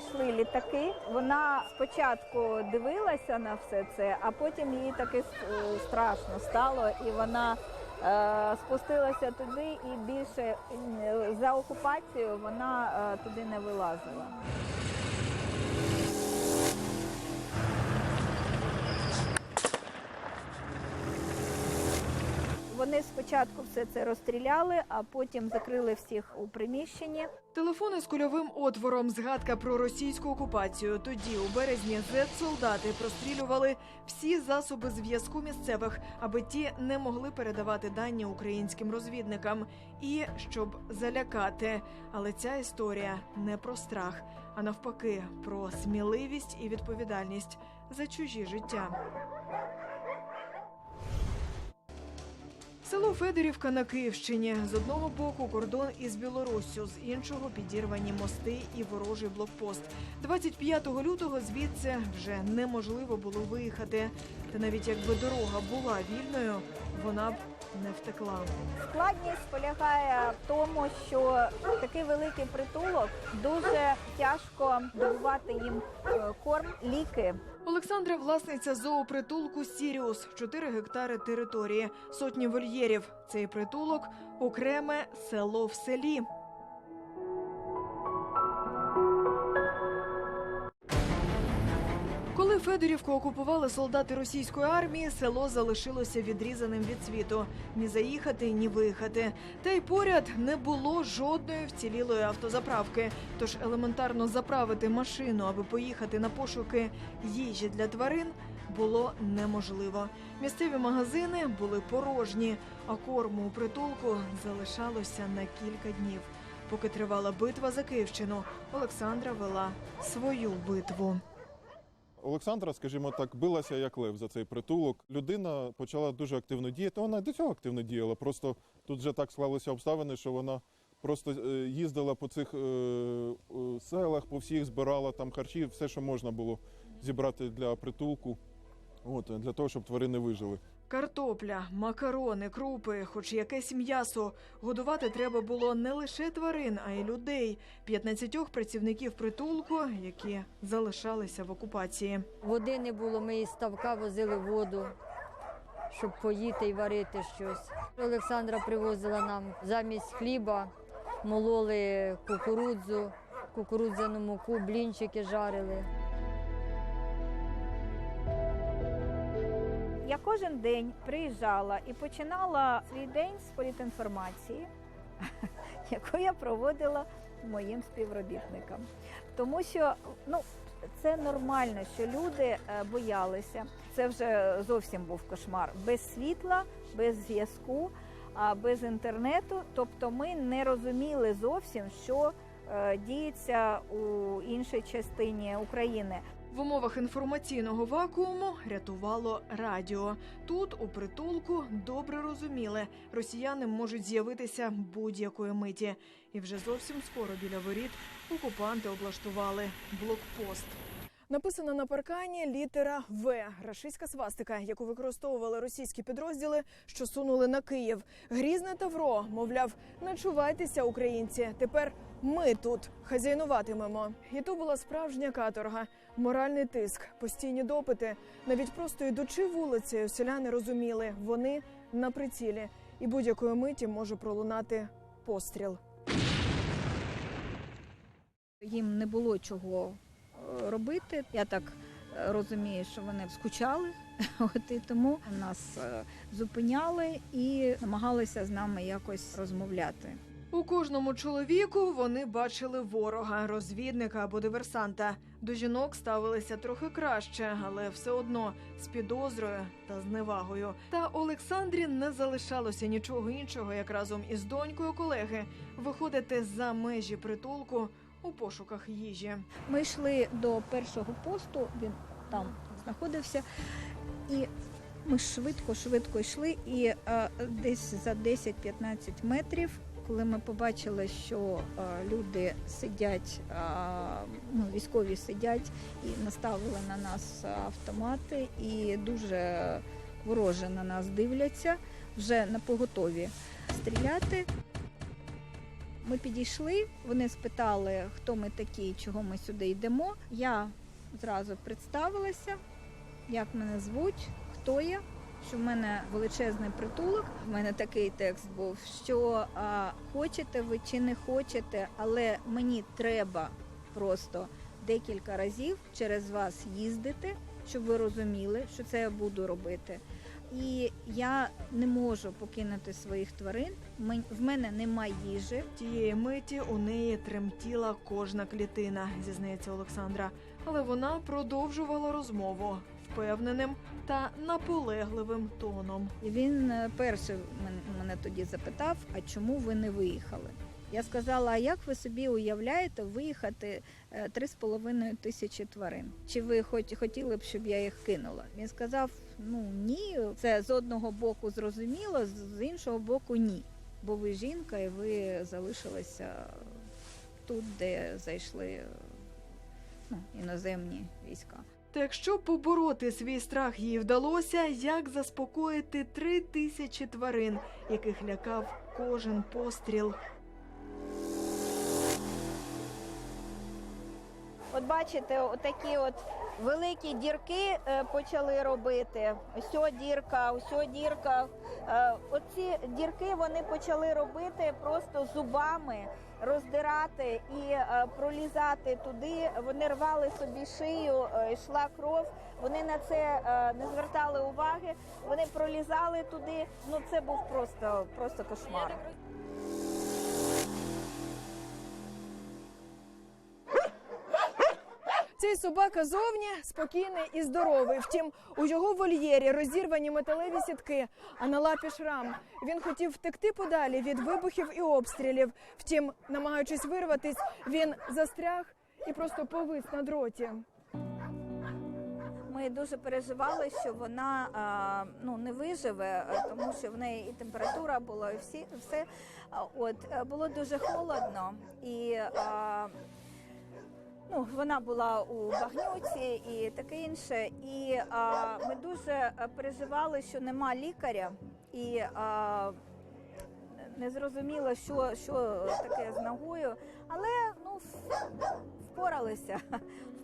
йшли, йшли літаки. Вона спочатку дивилася на все це, а потім їй таки е, страшно стало, і вона е, спустилася туди, і більше е, за окупацією вона туди не вилазила. Вони спочатку все це розстріляли, а потім закрили всіх у приміщенні. Телефони з кульовим отвором. Згадка про російську окупацію. Тоді, у березні, зет-солдати прострілювали всі засоби зв'язку місцевих, аби ті не могли передавати дані українським розвідникам. І щоб залякати. Але ця історія не про страх, а навпаки, про сміливість і відповідальність за чужі життя. Село Федорівка на Київщині з одного боку кордон із Білоруссю, з іншого підірвані мости і ворожий блокпост. 25 лютого звідси вже неможливо було виїхати. Та навіть якби дорога була вільною, вона б не втекла. Складність полягає в тому, що такий великий притулок дуже тяжко добувати їм е, корм, ліки. Олександра власниця зоопритулку Сіріус, 4 гектари території, сотні вольєрів. Цей притулок окреме село в селі. Федорівку окупували солдати російської армії, село залишилося відрізаним від світу. Ні заїхати, ні виїхати. Та й поряд не було жодної вцілілої автозаправки. Тож елементарно заправити машину, аби поїхати на пошуки їжі для тварин, було неможливо. Місцеві магазини були порожні, а корму у притулку залишалося на кілька днів. Поки тривала битва за Київщину, Олександра вела свою битву. Олександра, скажімо так, билася як лев за цей притулок. Людина почала дуже активно діяти. Вона до цього активно діяла. Просто тут вже так склалися обставини, що вона просто е, їздила по цих е, е, селах, по всіх збирала там харчі, все, що можна було зібрати для притулку. От, для того, щоб тварини вижили. Картопля, макарони, крупи, хоч якесь м'ясо. Годувати треба було не лише тварин, а й людей. 15 працівників притулку, які залишалися в окупації. Води не було, ми із ставка возили воду, щоб поїти і варити щось. Олександра привозила нам замість хліба, мололи кукурудзу, кукурудзяну муку, блінчики жарили. Я кожен день приїжджала і починала свій день з політінформації, яку я проводила моїм співробітникам. Тому що ну, це нормально, що люди е, боялися. Це вже зовсім був кошмар. Без світла, без зв'язку, без інтернету. Тобто ми не розуміли зовсім, що е, діється у іншій частині України. В умовах інформаційного вакууму рятувало радіо. Тут, у притулку, добре розуміли, росіяни можуть з'явитися будь-якої миті. І вже зовсім скоро біля воріт окупанти облаштували блокпост. Написана на паркані літера В рашистська свастика, яку використовували російські підрозділи, що сунули на Київ. Грізне тавро, мовляв, начувайтеся, українці. Тепер ми тут хазяйнуватимемо. І то була справжня каторга, моральний тиск, постійні допити. Навіть просто йдучи вулицею, селяни розуміли, вони на прицілі, і будь-якої миті може пролунати постріл. Їм не було чого е, робити. Я так е, розумію, що вони скучали, от і тому нас е, зупиняли і намагалися з нами якось розмовляти. У кожному чоловіку вони бачили ворога, розвідника або диверсанта. До жінок ставилися трохи краще, але все одно з підозрою та зневагою. Та Олександрі не залишалося нічого іншого, як разом із донькою колеги виходити за межі притулку у пошуках їжі. Ми йшли до першого посту, він там знаходився, і ми швидко, швидко йшли. І е, десь за 10-15 метрів, коли ми побачили, що е, люди сидять, е, ну, військові сидять і наставили на нас автомати, і дуже вороже на нас дивляться, вже на поготові стріляти. Ми підійшли, вони спитали, хто ми такі, чого ми сюди йдемо. Я зразу представилася, як мене звуть, хто я, що в мене величезний притулок. В мене такий текст був, що а, хочете ви чи не хочете, але мені треба просто декілька разів через вас їздити, щоб ви розуміли, що це я буду робити. І я не можу покинути своїх тварин. В мене немає їжі. Тієї миті у неї тремтіла кожна клітина, зізнається Олександра. Але вона продовжувала розмову впевненим та наполегливим тоном. Він е, перший мене тоді запитав: а чому ви не виїхали? Я сказала: а як ви собі уявляєте виїхати е, три з половиною тисячі тварин? Чи ви хоч хотіли б, щоб я їх кинула? Він сказав: ну ні, це з одного боку зрозуміло, з- іншого боку, ні. Бо ви жінка, і ви залишилися тут, де зайшли е, ну, іноземні війська. Та якщо побороти свій страх їй вдалося, як заспокоїти три тисячі тварин, яких лякав кожен постріл. От бачите, отакі от великі дірки е, почали робити. Ось дірка, ось дірка. Е, Оці дірки вони почали робити просто зубами, роздирати і е, пролізати туди. Вони рвали собі шию, е, йшла кров. Вони на це не звертали уваги. Вони пролізали туди. Ну це був просто, просто кошмар. Собака зовні спокійний і здоровий. Втім, у його вольєрі розірвані металеві сітки, а на лапі шрам. Він хотів втекти подалі від вибухів і обстрілів. Втім, намагаючись вирватись, він застряг і просто повис на дроті. Ми дуже переживали, що вона ну не виживе, тому що в неї і температура була, і всі все. От е, було дуже холодно, і ну вона була у багнюці і таке інше. І а, ми дуже е, переживали, що нема лікаря, і а, не зрозуміло, що, що таке з ногою, але ну впоралися.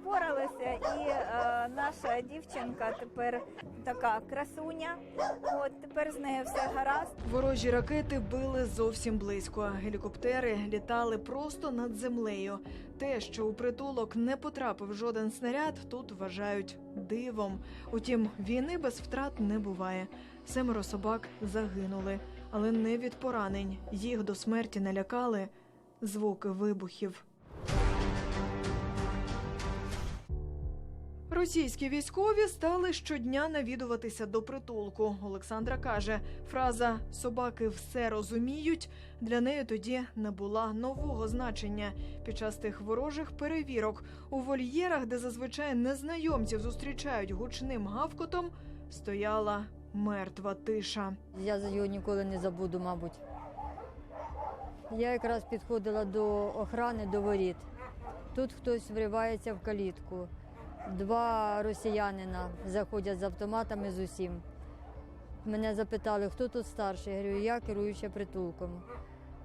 Впоралися, і е, наша дівчинка тепер така красуня. От тепер з нею все гаразд. Ворожі ракети били зовсім близько. Гелікоптери літали просто над землею. Те, що у притулок не потрапив жоден снаряд, тут вважають дивом. Утім, війни без втрат не буває. Семеро собак загинули, але не від поранень. Їх до смерті налякали звуки вибухів. Російські військові стали щодня навідуватися до притулку. Олександра каже, фраза собаки все розуміють для неї тоді набула нового значення. Під час тих ворожих перевірок у вольєрах, де зазвичай незнайомців зустрічають гучним гавкотом, стояла мертва тиша. Я його ніколи не забуду, мабуть. Я якраз підходила до охорони, до воріт. Тут хтось вривається в калітку. Два росіянина заходять з автоматами з усім. Мене запитали, хто тут старший. Я говорю, я керуюча притулком.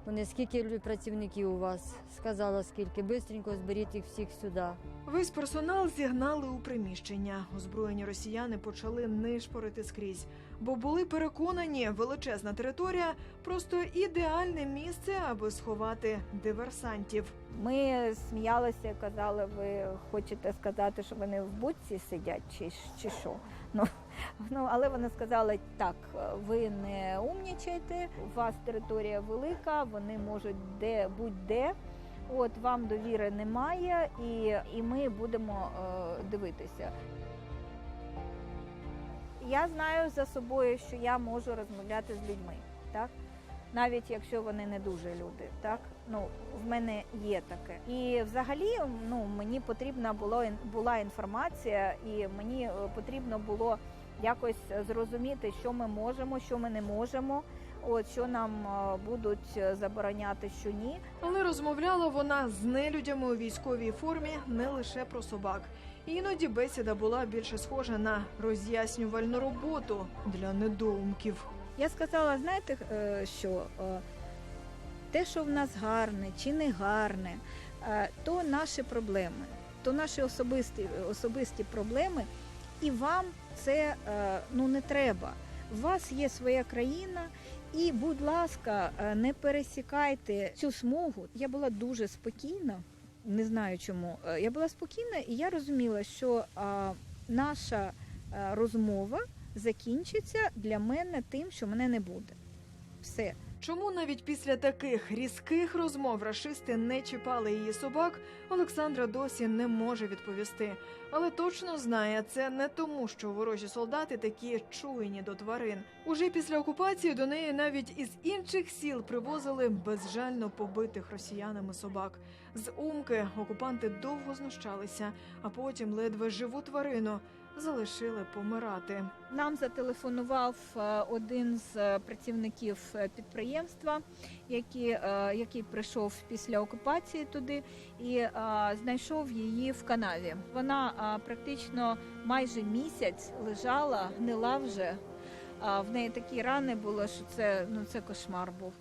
Вони скільки працівників у вас? Сказала, скільки. Бистренько зберіть їх всіх сюди. Весь персонал зігнали у приміщення. Озброєні росіяни почали нишпорити скрізь, бо були переконані, величезна територія просто ідеальне місце, аби сховати диверсантів. Ми сміялися, казали, ви хочете сказати, що вони в будці сидять, чи, чи що? Ну, ну але вони сказали так, ви не умнічайте, у вас територія велика, вони можуть де будь-де. От вам довіри немає, і, і ми будемо е, дивитися. Я знаю за собою, що я можу розмовляти з людьми, так? навіть якщо вони не дуже люди. Так? Ну, в мене є таке. І взагалі ну, мені потрібна було, була інформація, і мені е, потрібно було якось зрозуміти, що ми можемо, що ми не можемо, от, що нам е, будуть забороняти, що ні. Але розмовляла вона з нелюдями у військовій формі не лише про собак. Іноді бесіда була більше схожа на роз'яснювальну роботу для недоумків. Я сказала, знаєте, е, що те, що в нас гарне чи не гарне, е, то наші проблеми, то наші особисті, особисті проблеми, і вам це е, ну, не треба. У вас є своя країна, і, будь ласка, е, не пересікайте цю смугу. Я була дуже спокійна, не знаю чому. Я була спокійна, і я розуміла, що наша розмова закінчиться для мене тим, що мене не буде. Все. Чому навіть після таких різких розмов рашисти не чіпали її собак, Олександра досі не може відповісти. Але точно знає, це не тому, що ворожі солдати такі чуйні до тварин. Уже після окупації до неї навіть із інших сіл привозили безжально побитих росіянами собак. З умки окупанти довго знущалися, а потім ледве живу тварину залишили помирати. Нам зателефонував е, один з е, працівників е, підприємства, який, який прийшов після окупації туди і знайшов її в канаві. Вона практично майже місяць лежала, гнила вже. В неї такі рани були, що це ну це кошмар був.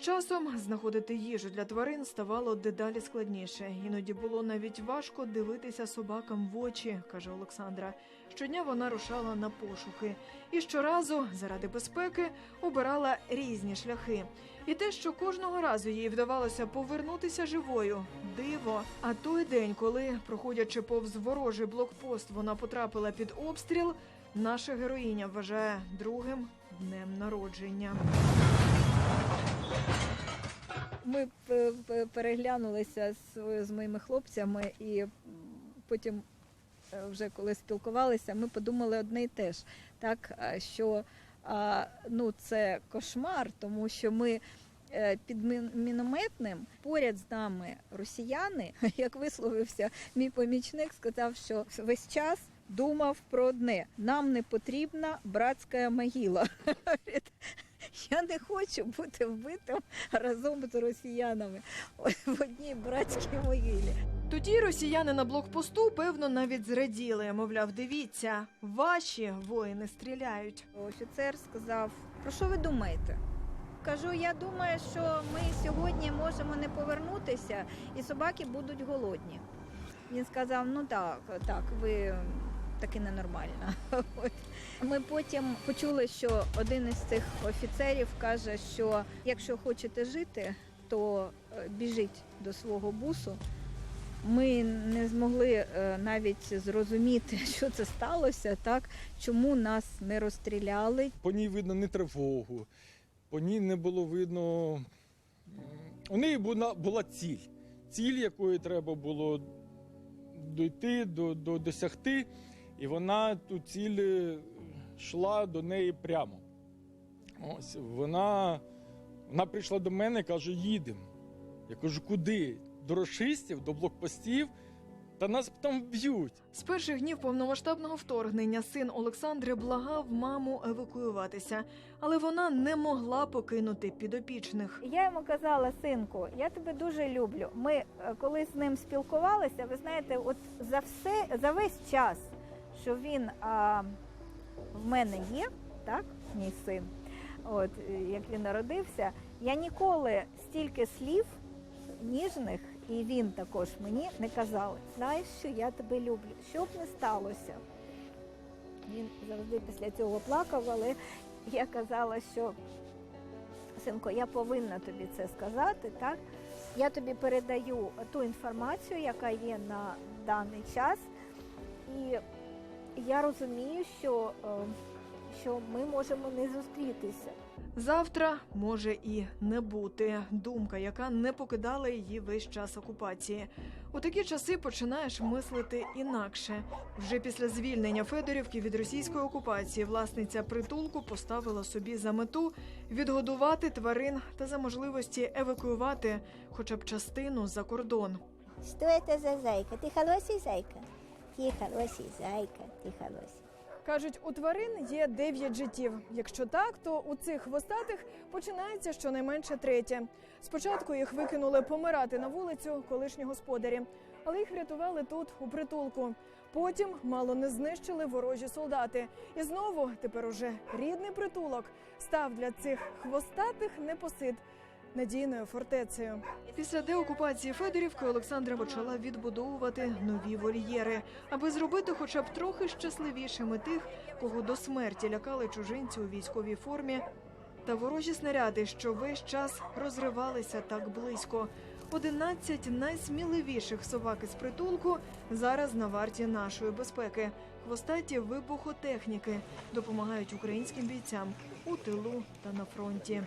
Часом знаходити їжу для тварин ставало дедалі складніше. Іноді було навіть важко дивитися собакам в очі, каже Олександра. Щодня вона рушала на пошуки і щоразу, заради безпеки, обирала різні шляхи. І те, що кожного разу їй вдавалося повернутися живою, диво. А той день, коли, проходячи повз ворожий блокпост, вона потрапила під обстріл, наша героїня вважає другим днем народження. Ми переглянулися з, з моїми хлопцями, і потім, е, вже коли спілкувалися, ми подумали одне і те ж, так що ну, це кошмар, тому що ми. е, Під мінометним поряд з нами росіяни, як висловився мій помічник, сказав, що весь час думав про одне: нам не потрібна братська могила. Я не хочу бути вбитим разом з росіянами в одній братській могилі. Тоді росіяни на блокпосту певно навіть зраділи. Мовляв, дивіться, ваші воїни стріляють. Офіцер сказав: про що ви думаєте? Кажу, я думаю, що ми сьогодні можемо не повернутися, і собаки будуть голодні. Він сказав: ну так, так, ви таки ненормальна. Ми потім почули, що один із цих офіцерів каже, що якщо хочете жити, то е, біжіть до свого бусу. Ми не змогли е, навіть зрозуміти, що це сталося, так чому нас не розстріляли, По ній видно не тривогу, по ній не було видно. У неї була, була ціль. Ціль, якої треба було дойти, до, до, досягти, і вона ту ціль е, йшла до неї прямо. Ось вона, вона прийшла до мене і каже: їдемо. Я кажу, куди? До рашистів, до блокпостів, та нас там вб'ють. З перших днів повномасштабного вторгнення син Олександри благав маму евакуюватися, але вона не могла покинути підопічних. Я йому казала, синку, я тебе дуже люблю. Ми е, коли з ним спілкувалися, ви знаєте, от за все за весь час, що він а, в мене є, так, мій син, от е, як він народився, я ніколи стільки слів ніжних, і він також мені не казав. Знаєш, що я тебе люблю, що б не сталося. Він завжди після цього плакав, але я казала, що синко, я повинна тобі це сказати, так? Я тобі передаю ту інформацію, яка є на даний час, і я розумію, що, е, що ми можемо не зустрітися. Завтра може і не бути. Думка, яка не покидала її весь час окупації. У такі часи починаєш мислити інакше. Вже після звільнення Федорівки від російської окупації власниця притулку поставила собі за мету відгодувати тварин та за можливості евакуювати хоча б частину за кордон. Что это за зайка? Ты хороший зайка? Ты хороший зайка, ты хороший. Кажуть, у тварин є дев'ять життів. Якщо так, то у цих хвостатих починається щонайменше третє. Спочатку їх викинули помирати на вулицю колишні господарі, але їх врятували тут, у притулку. Потім мало не знищили ворожі солдати. І знову тепер уже рідний притулок став для цих хвостатих непосид надійною фортецею. Після деокупації Федорівки Олександра почала відбудовувати нові вольєри, аби зробити хоча б трохи щасливішими тих, кого до смерті лякали чужинці у військовій формі та ворожі снаряди, що весь час розривалися так близько. 11 найсміливіших собак із притулку зараз на варті нашої безпеки. Хвостаті вибухотехніки допомагають українським бійцям у тилу та на фронті.